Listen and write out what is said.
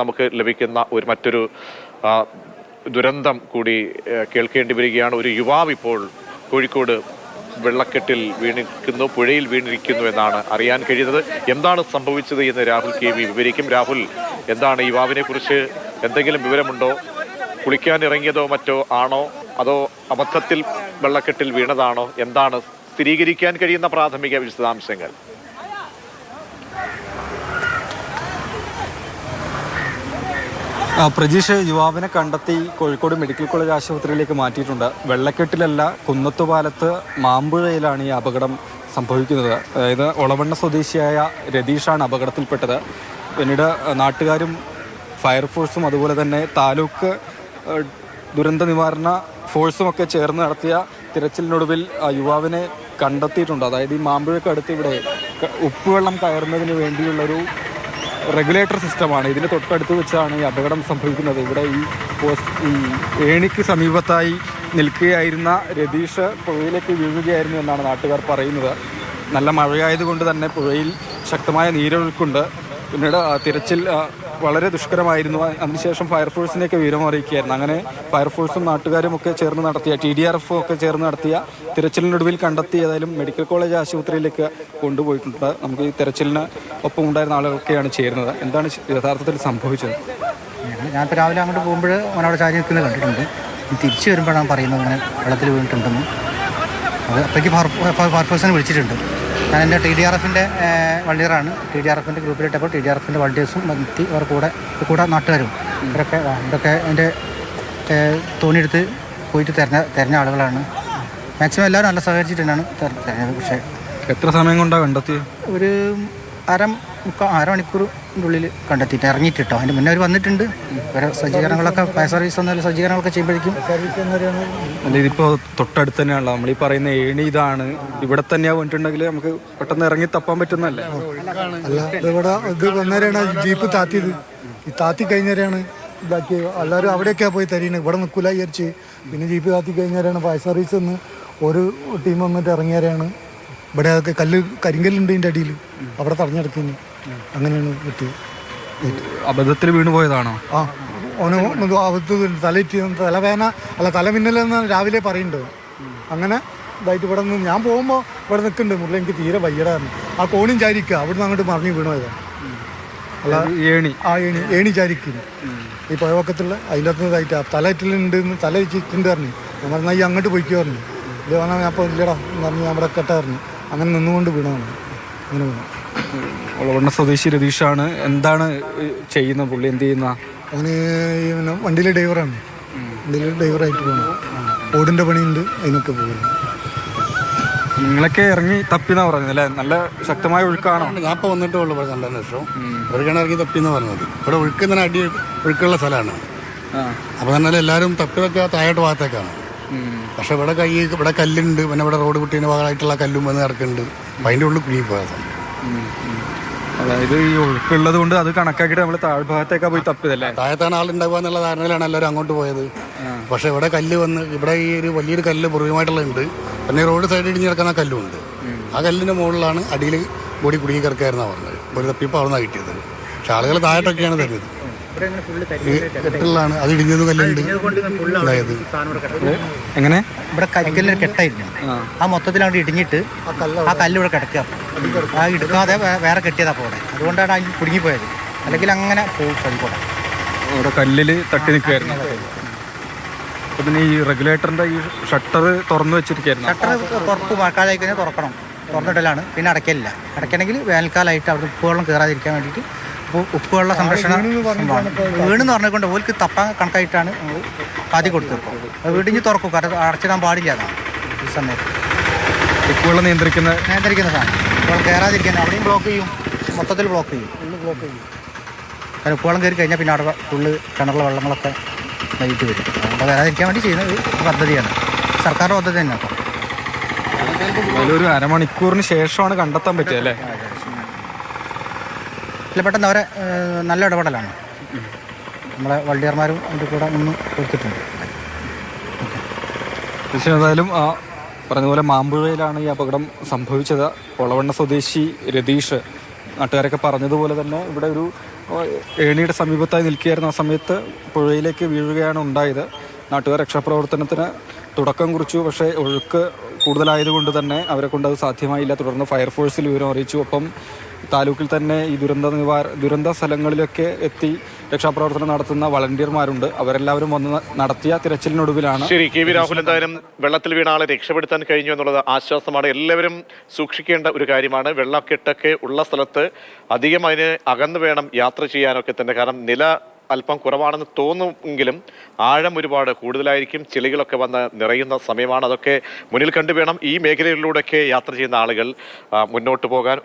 നമുക്ക് ലഭിക്കുന്ന ഒരു മറ്റൊരു ദുരന്തം കൂടി കേൾക്കേണ്ടി വരികയാണ്. ഒരു യുവാവ് ഇപ്പോൾ കോഴിക്കോട് വെള്ളക്കെട്ടിൽ വീണിരിക്കുന്നു പുഴയിൽ വീണിരിക്കുന്നു എന്നാണ് അറിയാൻ കഴിയുന്നത്. എന്താണ് സംഭവിച്ചത് എന്ന് രാഹുൽ കെ വി വിവരിക്കും. രാഹുൽ എന്താണ് യുവാവിനെ കുറിച്ച് എന്തെങ്കിലും വിവരമുണ്ടോ? കുളിക്കാൻ ഇറങ്ങിയതോ മറ്റോ ആണോ? അതോ അബദ്ധത്തിൽ വെള്ളക്കെട്ടിൽ വീണതാണോ? എന്താണ് സ്ഥിരീകരിക്കാൻ കഴിയുന്ന പ്രാഥമിക വിശദാംശങ്ങൾ? പ്രജീഷ് യുവാവിനെ കണ്ടെത്തി കോഴിക്കോട് മെഡിക്കൽ കോളേജ് ആശുപത്രിയിലേക്ക് മാറ്റിയിട്ടുണ്ട്. വെള്ളക്കെട്ടിലല്ല കുന്നത്തുപാലത്ത് മാമ്പുഴയിലാണ് ഈ അപകടം സംഭവിക്കുന്നത്. അതായത് ഒളവണ്ണ സ്വദേശിയായ രതീഷാണ് അപകടത്തിൽപ്പെട്ടത്. പിന്നീട് നാട്ടുകാരും ഫയർഫോഴ്സും അതുപോലെ തന്നെ താലൂക്ക് ദുരന്ത നിവാരണ ഫോഴ്സുമൊക്കെ ചേർന്ന് നടത്തിയ തിരച്ചിലിനൊടുവിൽ യുവാവിനെ കണ്ടെത്തിയിട്ടുണ്ട്. അതായത് ഈ മാമ്പുഴക്കടുത്ത് ഇവിടെ ഉപ്പുവെള്ളം കയറുന്നതിന് വേണ്ടിയുള്ളൊരു റെഗുലേറ്റർ സിസ്റ്റമാണ് ഇതിന് തൊട്ടടുത്ത് വെച്ചാണ് ഈ അപകടം സംഭവിക്കുന്നത്. ഇവിടെ ഈ പോസ്റ്റ് ഈ ഏണിക്ക് സമീപത്തായി നിൽക്കുകയായിരുന്ന രതീഷ് പുഴയിലേക്ക് വീഴുകയായിരുന്നു എന്നാണ് നാട്ടുകാർ പറയുന്നത്. നല്ല മഴയായതുകൊണ്ട് തന്നെ പുഴയിൽ ശക്തമായ നീരൊഴുക്കുണ്ട്. പിന്നീട് തിരച്ചിൽ വളരെ ദുഷ്കരമായിരുന്നു. അതിനുശേഷം ഫയർഫോഴ്സിനെയൊക്കെ വിവരം അറിയിക്കുകയായിരുന്നു. അങ്ങനെ ഫയർഫോഴ്സും നാട്ടുകാരും ഒക്കെ ചേർന്ന് നടത്തിയ ടി ഡി ആർ എഫും ഒക്കെ ചേർന്ന് നടത്തിയ തിരച്ചിലിനൊടുവിൽ കണ്ടെത്തി ഏതായാലും മെഡിക്കൽ കോളേജ് ആശുപത്രിയിലേക്ക് കൊണ്ടുപോയിട്ടുണ്ട്. നമുക്ക് ഈ തിരച്ചിലിന് ഒപ്പം ഉണ്ടായിരുന്ന ആളുകളൊക്കെയാണ് ചേരുന്നത്. എന്താണ് യഥാർത്ഥത്തിൽ സംഭവിച്ചത്? ഞാൻ ഇപ്പോൾ രാവിലെ അങ്ങോട്ട് പോകുമ്പോൾ അവനവിടെ ചാരി നിൽക്കുന്നത് കണ്ടിട്ടുണ്ട്. തിരിച്ചു വരുമ്പോഴാണ് പറയുന്നത് അങ്ങനെ വെള്ളത്തിൽ വീണിട്ടുണ്ടെന്ന്. അത് അപ്പോഴേക്ക് ഫയർഫോഴ്സിനെ വിളിച്ചിട്ടുണ്ട്. ഞാൻ എന്റെ ടി ഡി ആർ എഫിന്റെ വണ്ടിയറാണ് ടി ഡി ആർ എഫിന്റെ ഗ്രൂപ്പിലിട്ടപ്പോൾ ടി ഡി ആർ എഫിന്റെ വണ്ടിയേഴ്സും എത്തി അവർ കൂടെ കൂടെ നാട്ടുകാരും ഇവരൊക്കെ ഇവരൊക്കെ ഇതൊക്കെ അതിന്റെ തോണിയെടുത്ത് പോയിട്ട് തെരഞ്ഞ തെരഞ്ഞ ആളുകളാണ്. മാക്സിമം എല്ലാവരും നല്ല സഹകരിച്ചിട്ട് തന്നെയാണ് തെര- തെരഞ്ഞത്. പക്ഷേ എത്ര സമയം കൊണ്ടാണ് കണ്ടെത്തിയത് ഒരു അര മുക്കാൽ അരമണിക്കൂറിന്റെ ഉള്ളിൽ കണ്ടെത്തിയിട്ട് ഇറങ്ങിയിട്ടോ അതിന്റെ മുന്നേ അവർ വന്നിട്ടുണ്ട്. വേറെ സജ്ജീകരണങ്ങളൊക്കെ ഫയർ സർവീസ് വന്നാൽ സജ്ജീകരണങ്ങളൊക്കെ ചെയ്യുമ്പോഴേക്കും. അല്ല ഇതിപ്പോൾ തൊട്ടടുത്ത് തന്നെയാണല്ലോ. നമ്മൾ ഈ പറയുന്ന ഏണി ഇതാണ്. ഇവിടെ തന്നെയാ വന്നിട്ടുണ്ടെങ്കിൽ നമുക്ക് പെട്ടെന്ന് ഇറങ്ങി തപ്പാൻ പറ്റുന്നല്ലേ അല്ല ഇവിടെ ഇത് വന്നേരാണ് ജീപ്പ് താത്തിയത്. ഈ താത്തി കഴിഞ്ഞവരെയാണ് ഇതാക്കി എല്ലാവരും അവിടെയൊക്കെ പോയി തരീണ് ഇവിടെ നിൽക്കൂല വിചാരിച്ച്. പിന്നെ ജീപ്പ് താത്തി കഴിഞ്ഞവരെയാണ് ഫയർ സർവീസ് നിന്ന് ഒരു ടീം വന്നിട്ട് ഇറങ്ങിയവരെയാണ് ഇവിടെ അതൊക്കെ കല്ല് കരിങ്കല്ലുണ്ട് ഇതിന്റെ അടിയിൽ അവിടെ തടഞ്ഞെടുക്കുന്നു അങ്ങനെയാണ് കിട്ടിയത് അബദ്ധത്തിൽ വീണു പോയതാണോ? ആ ഓന് അബദ്ധത്തിൽ തലയിറ്റി തലവേന അല്ല തലമിന്നലെന്ന് രാവിലെ പറയുന്നുണ്ട് അങ്ങനെ ഇതായിട്ട് ഇവിടെ നിന്ന് ഞാൻ പോകുമ്പോൾ ഇവിടെ നിൽക്കുന്നുണ്ട്. മുറിൽ എനിക്ക് തീരെ വയ്യടായിരുന്നു ആ കോണിയും ചാരിക്കുക അവിടുന്ന് അങ്ങോട്ട് മറിഞ്ഞ് വീണതാണ് അല്ല ഏണി. ആ ഏണി ഏണി ചാരിക്കുന്നു. ഈ പുഴവക്കത്തുള്ള അതിന്റെ അകത്ത് ഇതായിട്ട് തലയിറ്റിലുണ്ട് തല വെച്ചിട്ടുണ്ട് പറഞ്ഞു. ഞാൻ പറഞ്ഞാൽ ഈ അങ്ങോട്ട് പോയിക്കോ പറഞ്ഞു. ഇത് പറഞ്ഞാൽ ഞാൻ അപ്പോൾ ഇല്ലടാ എന്ന് പറഞ്ഞ് ഞാൻ ഇവിടെ കെട്ടായിരുന്നു അങ്ങനെ നിന്നുകൊണ്ട് വീണതാണ്. അങ്ങനെ വീണു. ഒളവണ്ണ സ്വദേശി രതീഷാണ്. എന്താണ് ചെയ്യുന്ന പുള്ളി? എന്ത് ചെയ്യുന്ന? അവന് ഈ പിന്നെ വണ്ടിയിലെ ഡ്രൈവറാണ്. വണ്ടിയിലെ ഡ്രൈവറായിട്ട് പോകുന്നു ഓടിന്റെ പണിയുണ്ട് അതിനൊക്കെ പോകുന്നു നിങ്ങളൊക്കെ ഇറങ്ങി തപ്പിന്നാ പറഞ്ഞത് അല്ലേ? നല്ല ശക്തമായ ഒഴുക്കാണോ? ഞാൻ ഇപ്പോൾ വന്നിട്ടേ ഉള്ളൂ ഇവിടെ നല്ല ലക്ഷം ഒരു ഇറങ്ങി തപ്പിന്ന് പറഞ്ഞത്. ഇവിടെ ഒഴുക്കുന്നതിന് അടി ഒഴുക്കുള്ള സ്ഥലമാണ്. അപ്പോൾ തന്നെ എല്ലാവരും തപ്പിതൊക്കെ താഴോട്ട് ഭാഗത്തേക്കാണ്. പക്ഷെ ഇവിടെ കൈ ഇവിടെ കല്ലുണ്ട്. പിന്നെ ഇവിടെ റോഡ് കുട്ടീന്റെ ഭാഗമായിട്ടുള്ള കല്ലും വന്ന് കിടക്കുന്നുണ്ട്. അപ്പം അതിന്റെ ഉള്ളിൽ കുഴി പോയത് അതായത് ഈ ഒഴുക്കുള്ളത് കൊണ്ട് അത് കണക്കാക്കിയിട്ട് നമ്മൾ താഴ്ഭാഗത്തേക്കാ പോയി തപ്പിയതല്ലേ? താഴത്താണ് ആളുണ്ടാവുക എന്നുള്ള ധാരണയിലാണ് എല്ലാവരും അങ്ങോട്ട് പോയത്. പക്ഷെ ഇവിടെ കല്ല് വന്ന് ഇവിടെ ഈ ഒരു വലിയൊരു കല്ല് പൂർവമായിട്ടുള്ള ഉണ്ട്. പിന്നെ റോഡ് സൈഡിൽ ഇടിഞ്ഞ് കിടക്കുന്ന കല്ലുണ്ട്. ആ കല്ലിന്റെ മുകളിലാണ് അടിയിൽ കൂടി കുടുങ്ങി കിടക്കായിരുന്നു പറഞ്ഞത്. ഒരു തപ്പിപ്പോൾ അവിടെ നിന്നാണ് കിട്ടിയത്. പക്ഷെ ആളുകൾ താഴോട്ടൊക്കെയാണ് തരുന്നത്. കെട്ടിലാണ് അത് ഇടിഞ്ഞത് കല്ലുണ്ട്. അതായത് എങ്ങനെ? ഇവിടെ കരിക്കലിന് കെട്ടായിരുന്നു ആ. മൊത്തത്തിൽ അങ്ങോട്ട് ഇടിഞ്ഞിട്ട് ആ കല്ല് ഇവിടെ കിടക്കുക. ആ എടുക്കാതെ വേറെ കെട്ടിയതാ പോടെ അതുകൊണ്ടാണ് അതിൽ കുടുങ്ങിപ്പോയത്. അല്ലെങ്കിൽ അങ്ങനെ പോകും അവിടെ കല്ലിൽ തട്ടി നിൽക്കുകയായിരുന്നു അപ്പൊ പിന്നെ ഈ റെഗുലേറ്ററിന്റെ ഈ ഷട്ടർ തുറന്നു വെച്ചിരിക്കുന്നു ഷട്ടർ തുറപ്പ് മഴക്കാലായി കഴിഞ്ഞാൽ തുറക്കണം. തുറന്നിടലാണ്. പിന്നെ അടയ്ക്കലില്ല. അടയ്ക്കണമെങ്കിൽ വേനൽക്കാലമായിട്ട് അവിടെ ഉപ്പുവെള്ളം കയറാതിരിക്കാൻ വേണ്ടിയിട്ട് ഉപ്പ് ഉപ്പുവെള്ള സംരക്ഷണ വീണെന്ന് പറഞ്ഞുകൊണ്ട് ഓൽക്ക് തപ്പാൻ കണക്കായിട്ടാണ് നമ്മൾ ആദ്യം കൊടുത്തത് അത് വീടിഞ്ഞ് തുറക്കും. കാരണം അടച്ചിടാൻ പാടില്ല അതാണ് ഈ സമയത്ത്. ഉപ്പുവെള്ളം നിയന്ത്രിക്കുന്ന നിയന്ത്രിക്കുന്ന സാധനം. ഇപ്പോൾ കയറാതിരിക്കാൻ അവിടെയും ബ്ലോക്ക് ചെയ്യും. മൊത്തത്തിൽ ബ്ലോക്ക് ചെയ്യും. ഫുള്ള് ബ്ലോക്ക് ചെയ്യും. കാരണം ഉപ്പുവെള്ളം കയറി കഴിഞ്ഞാൽ പിന്നെ അവിടെ ഫുള്ള് കിണറിലെ വെള്ളങ്ങളൊക്കെ വൈകിട്ട് വരും. അവിടെ കയറാതിരിക്കാൻ വേണ്ടി ചെയ്യുന്ന ഒരു പദ്ധതിയാണ്. സർക്കാരിന്റെ പദ്ധതി തന്നെ അപ്പം ഒരു അരമണിക്കൂറിന് ശേഷമാണ് കണ്ടെത്താൻ പറ്റുക അല്ലേ? ഇല്ല പെട്ടെന്ന് അവരെ നല്ല ഇടപെടലാണ്. നമ്മളെ വള്ളിയർമാരും അതിന്റെ കൂടെ നിന്ന് കൊടുത്തിട്ടുണ്ട്. പക്ഷേ ഏതായാലും ആ പറഞ്ഞ പോലെ മാമ്പുഴയിലാണ് ഈ അപകടം സംഭവിച്ചത്. ഒളവണ്ണ സ്വദേശി രതീഷ് നാട്ടുകാരൊക്കെ പറഞ്ഞതുപോലെ തന്നെ ഇവിടെ ഒരു ഏണിയുടെ സമീപത്തായി നിൽക്കുകയായിരുന്നു. ആ സമയത്ത് പുഴയിലേക്ക് വീഴുകയാണ് ഉണ്ടായത്. നാട്ടുകാർ രക്ഷാപ്രവർത്തനത്തിന് തുടക്കം കുറിച്ചു. പക്ഷേ ഒഴുക്ക് കൂടുതലായതുകൊണ്ട് തന്നെ അവരെ കൊണ്ട് അത് സാധ്യമായില്ല. തുടർന്ന് ഫയർഫോഴ്സിൽ വിവരം അറിയിച്ചു. ഒപ്പം താലൂക്കിൽ തന്നെ ഈ ദുരന്ത നിവാര ദുരന്ത സ്ഥലങ്ങളിലൊക്കെ എത്തി രക്ഷാപ്രവർത്തനം നടത്തുന്ന വളണ്ടിയർമാരുണ്ട്. അവരെല്ലാവരും വന്ന് നടത്തിയ തിരച്ചിലിനൊടുവിലാണ് ശരി കെ വി രാഹുൽ എന്തായാലും വെള്ളത്തിൽ വീണ ആളെ രക്ഷപ്പെടുത്താൻ കഴിഞ്ഞു എന്നുള്ളത് ആശ്വാസമാണ്. എല്ലാവരും സൂക്ഷിക്കേണ്ട ഒരു കാര്യമാണ്. വെള്ളക്കെട്ടൊക്കെ ഉള്ള സ്ഥലത്ത് അധികം അതിന് അകന്നു വേണം യാത്ര ചെയ്യാനൊക്കെ തന്നെ. കാരണം നില അല്പം കുറവാണെന്ന് തോന്നുമെങ്കിലും ആഴം ഒരുപാട് കൂടുതലായിരിക്കും. ചെളികളൊക്കെ വന്ന് നിറയുന്ന സമയമാണ്. അതൊക്കെ മുന്നിൽ കണ്ടു വേണം ഈ മേഖലകളിലൂടെയൊക്കെ യാത്ര ചെയ്യുന്ന ആളുകൾ മുന്നോട്ട് പോകാൻ.